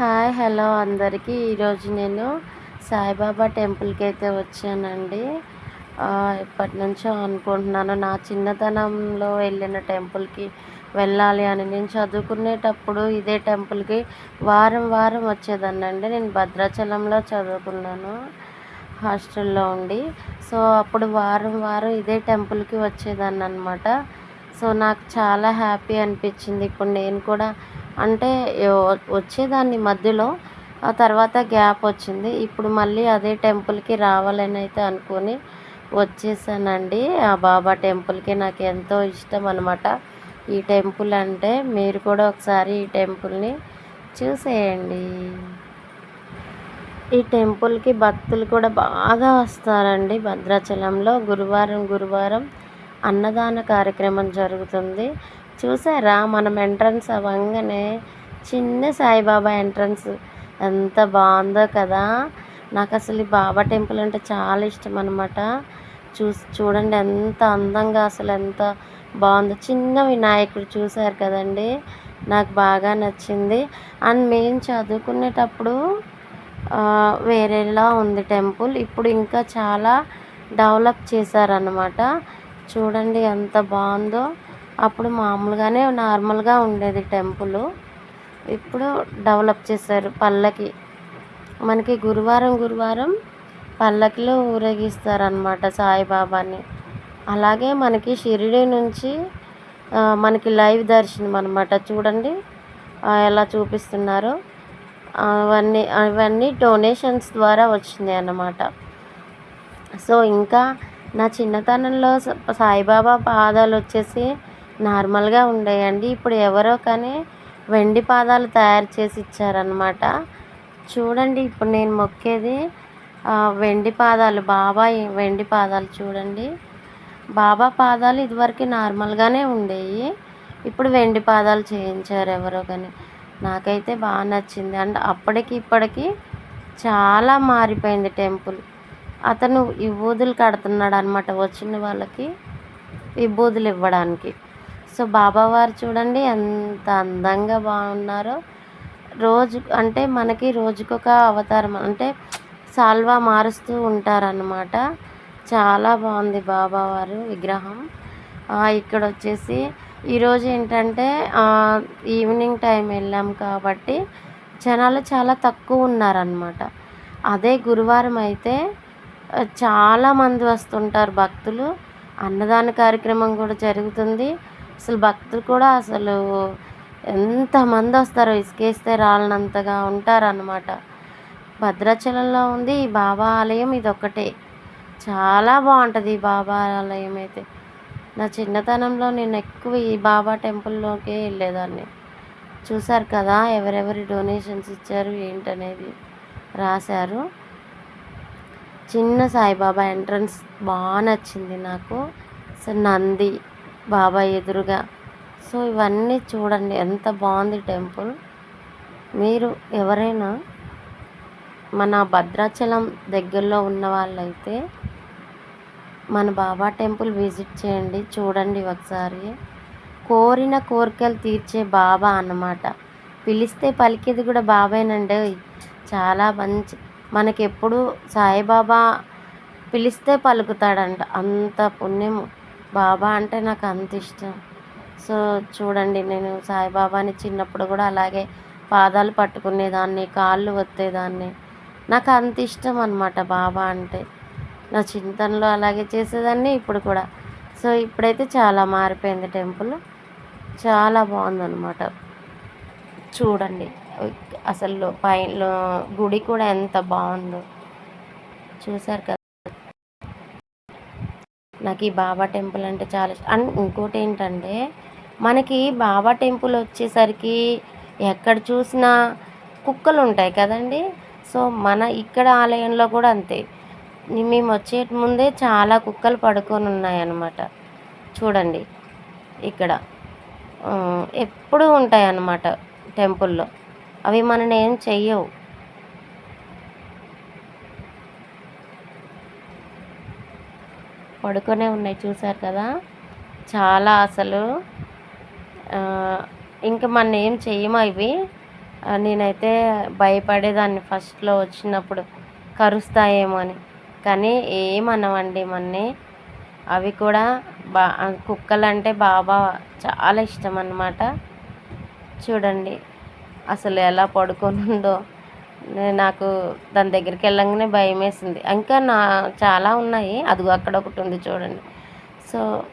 Hi hello అందరికీ. ఈరోజు నేను సాయిబాబా టెంపుల్కి అయితే వచ్చానండి. ఇప్పటి నుంచో అనుకుంటున్నాను. నా చిన్నతనంలో వెళ్ళిన టెంపుల్కి వెళ్ళాలి అని నేను చదువుకునేటప్పుడు ఇదే టెంపుల్కి వారం వారం వచ్చేదాన్నండి. నేను భద్రాచలంలో చదువుకున్నాను హాస్టల్లో ఉండి. సో అప్పుడు వారం వారం ఇదే టెంపుల్కి వచ్చేదాన్ని అనమాట సో నాకు చాలా హ్యాపీ అనిపించింది. ఇప్పుడు నేను కూడా అంటే వచ్చేదాన్ని మధ్యలో. ఆ తర్వాత గ్యాప్ వచ్చింది. ఇప్పుడు మళ్ళీ అదే టెంపుల్కి రావాలని అయితే అనుకొని వచ్చేసానండి. ఆ బాబా టెంపుల్కి నాకు ఎంతో ఇష్టం అనమాట ఈ టెంపుల్ అంటే మీరు కూడా ఒకసారి ఈ టెంపుల్ని చూసేయండి. ఈ టెంపుల్కి భక్తులు కూడా బాగా వస్తారండి. భద్రాచలంలో గురువారం గురువారం అన్నదాన కార్యక్రమం జరుగుతుంది. చూసారా? మనం ఎంట్రన్స్ అవ్వంగానే చిన్న సాయిబాబా ఎంట్రన్స్ ఎంత బాగుందో కదా? నాకు అసలు ఈ బాబా టెంపుల్ అంటే చాలా ఇష్టం అనమాట చూసి చూడండి ఎంత అందంగా అసలు ఎంత బాగుందో. చిన్న వినాయకుడు చూశారు కదండి? నాకు బాగా నచ్చింది. అండ్ మేము చదువుకునేటప్పుడు వేరేలా ఉంది టెంపుల్. ఇప్పుడు ఇంకా చాలా డెవలప్ చేశారన్నమాట. చూడండి ఎంత బాగుందో. అప్పుడు మామూలుగానే నార్మల్గా ఉండేది టెంపుల్. ఇప్పుడు డెవలప్ చేశారు పల్లకి. మనకి గురువారం గురువారం పల్లకిలో ఊరేగిస్తారనమాట సాయిబాబాని. అలాగే మనకి షిరిడి నుంచి మనకి లైవ్ దర్శనం అనమాట చూడండి ఎలా చూపిస్తున్నారో. అవన్నీ అవన్నీ డొనేషన్స్ ద్వారా వచ్చింది అన్నమాట. సో ఇంకా నా చిన్నతనంలో సాయిబాబా పాదాలు వచ్చేసి నార్మల్గా ఉండేయండి. ఇప్పుడు ఎవరో కానీ వెండి పాదాలు తయారు చేసి ఇచ్చారనమాట చూడండి ఇప్పుడు నేను మొక్కేది వెండి పాదాలు బాబా వెండి పాదాలు చూడండి. బాబా పాదాలు ఇదివరకు నార్మల్గానే ఉండేవి ఇప్పుడు వెండి పాదాలు చేయించారు ఎవరో కానీ. నాకైతే బాగా నచ్చింది. అండ్ అప్పటికి ఇప్పటికి చాలా మారిపోయింది టెంపుల్. అతను విభూదులు కడుతున్నాడు అనమాట వచ్చిన వాళ్ళకి విభూదులు ఇవ్వడానికి. సో బాబావారు చూడండి ఎంత అందంగా బాగున్నారో. రోజు అంటే మనకి రోజుకొక అవతారం అంటే సాల్వా మారుస్తూ ఉంటారన్నమాట. చాలా బాగుంది బాబావారు విగ్రహం. ఇక్కడ వచ్చేసి ఈరోజు ఏంటంటే ఈవినింగ్ టైం వెళ్ళాం కాబట్టి జనాలు చాలా తక్కువ ఉన్నారనమాట అదే గురువారం అయితే చాలామంది వస్తుంటారు భక్తులు. అన్నదాన కార్యక్రమం కూడా జరుగుతుంది. అసలు భక్తులు కూడా అసలు ఎంతమంది వస్తారో ఇసుకేస్తే రాలనంతగా ఉంటారన్నమాట. భద్రాచలంలో ఉంది ఈ బాబా ఆలయం ఇది ఒక్కటే చాలా బాగుంటుంది ఈ బాబా ఆలయం అయితే. నా చిన్నతనంలో నేను ఎక్కువ ఈ బాబా టెంపుల్లోకే వెళ్ళేదాన్ని. చూశారు కదా ఎవరెవరి డొనేషన్స్ ఇచ్చారు ఏంటనేది రాశారు. చిన్న సాయిబాబా ఎంట్రన్స్ బాగా నచ్చింది నాకు. సో నంది బాబా ఎదురుగా. సో ఇవన్నీ చూడండి ఎంత బాగుంది టెంపుల్. మీరు ఎవరైనా మన భద్రాచలం దగ్గరలో ఉన్న వాళ్ళైతే మన బాబా టెంపుల్ విజిట్ చేయండి చూడండి ఒకసారి. కోరిన కోరికలు తీర్చే బాబా అన్నమాట. పిలిస్తే పలికేది కూడా బాబాయేనండి. చాలా మంచి మనకెప్పుడు సాయిబాబా పిలిస్తే పలుకుతాడంట. అంత పుణ్యము. బాబా అంటే నాకు అంత ఇష్టం. సో చూడండి నేను సాయిబాబాని చిన్నప్పుడు కూడా అలాగే పాదాలు పట్టుకునేదాన్ని కాళ్ళు ఒత్తేదాన్ని. నాకు అంత ఇష్టం అనమాట బాబా అంటే. నా చింతనలో అలాగే చేసేదాన్ని ఇప్పుడు కూడా. సో ఇప్పుడైతే చాలా మారిపోయింది టెంపుల్. చాలా బాగుందన్నమాట. చూడండి అసలు పైన గుడి కూడా ఎంత బాగుందో. చూసారు కదా. నాకు ఈ బాబా టెంపుల్ అంటే చాలా ఇష్టం. అండ్ ఇంకోటి ఏంటంటే మనకి బాబా టెంపుల్ వచ్చేసరికి ఎక్కడ చూసినా కుక్కలు ఉంటాయి కదండి. సో మన ఇక్కడ ఆలయంలో కూడా అంతే. మేము వచ్చే ముందే చాలా కుక్కలు పడుకొని ఉన్నాయన్నమాట. చూడండి. ఇక్కడ. ఎప్పుడూ ఉంటాయి అన్నమాట టెంపుల్లో. అవి మనని ఏం చెయ్యవు. పడుకొనే ఉన్నాయి చూసారు కదా? చాలా అసలు. ఇంకా మన ఏం చెయ్యము ఇవి? నేనైతే భయపడేదాన్ని ఫస్ట్లో వచ్చినప్పుడు. కరుస్తాయేమో అని. కానీ ఏమనవండి మొన్నే అవి కూడా బా కుక్కలు అంటే బాబా చాలా ఇష్టం అన్నమాట. చూడండి అసలు ఎలా పడుకొని ఉందో. నాకు దాని దగ్గరికి వెళ్ళంగానే భయం వేసింది ఇంకా నా చాలా ఉన్నాయి. అదిగో అక్కడ ఒకటి ఉంది చూడండి. సో